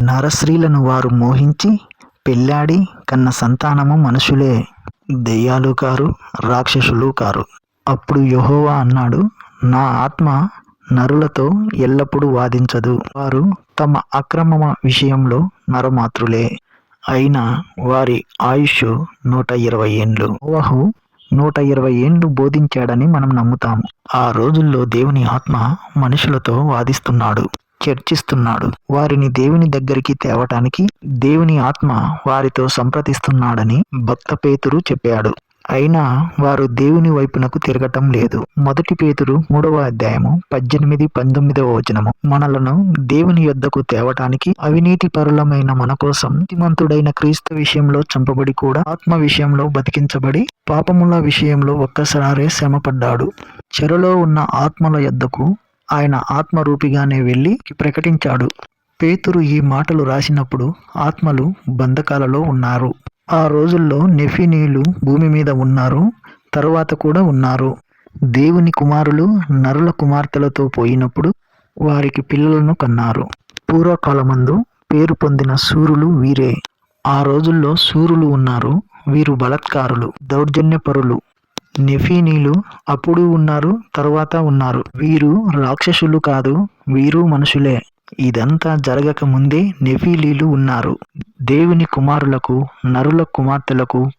నరస్త్రీలను వారు మోహించి పెళ్ళాడి కన్న సంతానము మనుషులే దెయ్యాలు కారు రాక్షసులు కారు. అప్పుడు యెహోవా అన్నాడు నా ఆత్మ నరులతో ఎల్లప్పుడూ వాదించదు. వారు తమ అక్రమ విషయంలో నరమాతృలే అయినా వారి ఆయుష్ నూట ఇరవై ఏండ్లు. నోవహు నూట ఇరవై ఏండ్లు బోధించాడని మనం నమ్ముతాము. ఆ రోజుల్లో దేవుని ఆత్మ మనుషులతో వాదిస్తున్నాడు. చర్చిస్తున్నాడు. వారిని దేవుని దగ్గరికి తేవటానికి దేవుని ఆత్మ వారితో సంప్రదిస్తున్నాడని భక్త పేతురు చెప్పాడు. అయినా వారు దేవుని వైపునకు తిరగటం లేదు. మొదటి పేతురు మూడవ అధ్యాయము పద్దెనిమిది పంతొమ్మిదవ వచనము. మనలను దేవుని యొద్దకు తేవటానికి అవినీతి పరులమైన మన కోసం నీతిమంతుడైన క్రీస్తు విషయంలో చంపబడి కూడా ఆత్మ విషయంలో బతికించబడి పాపముల విషయంలో ఒక్కసారే శ్రమపడ్డాడు. చెరలో ఉన్న ఆత్మల యొద్దకు ఆయన ఆత్మరూపిగానే వెళ్ళి ప్రకటించాడు. పేతురు ఈ మాటలు రాసినప్పుడు ఆత్మలు బంధకాలలో ఉన్నారు. ఆ రోజుల్లో నెఫినీలు భూమి మీద ఉన్నారు తరువాత కూడా ఉన్నారు. దేవుని కుమారులు నరుల కుమార్తెలతో పోయినప్పుడు వారికి పిల్లలను కన్నారు. పూర్వకాలమందు పేరు పొందిన సూరులు వీరే. ఆ రోజుల్లో సూరులు ఉన్నారు వీరు బలత్కారులు దౌర్జన్యపరులు. నెఫీనీలు అప్పుడు ఉన్నారు తరువాత ఉన్నారు. వీరు రాక్షసులు కాదు వీరు మనుషులే. ఇదంతా జరగక ముందే నెఫీలీలు ఉన్నారు. దేవుని కుమారులకు నరుల కుమార్తెలకు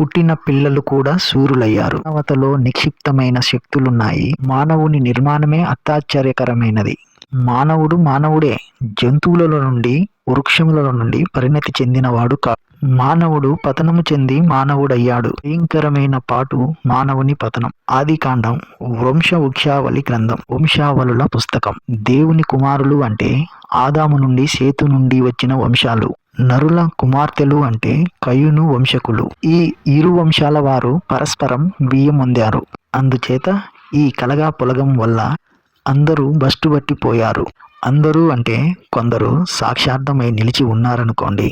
పుట్టిన పిల్లలు కూడా సూరులయ్యారు మానవతలో నిక్షిప్తమైన శక్తులున్నాయి. మానవుని నిర్మాణమే అత్యాశ్చర్యకరమైనది. మానవుడు మానవుడే. జంతువులలో నుండి వృక్షముల నుండి పరిణతి చెందినవాడు కా మానవుడు పతనము చెంది మానవుడయ్యాడు. భయంకరమైన పాటు మానవుని పతనం. ఆది కాండం. వంశ వృక్షావళి గ్రంథం. వంశావళుల పుస్తకం. దేవుని కుమారులు అంటే ఆదాము నుండి సేతు నుండి వచ్చిన వంశాలు. నరుల కుమార్తెలు అంటే కయును వంశకులు. ఈ ఇరు వంశాల వారు పరస్పరం బియ్యం పొందారు అందుచేత ఈ కలగా పొలగం వల్ల అందరూ బస్టు పట్టిపోయారు అందరూ అంటే కొందరు సాక్షార్థమై నిలిచి ఉన్నారనుకోండి.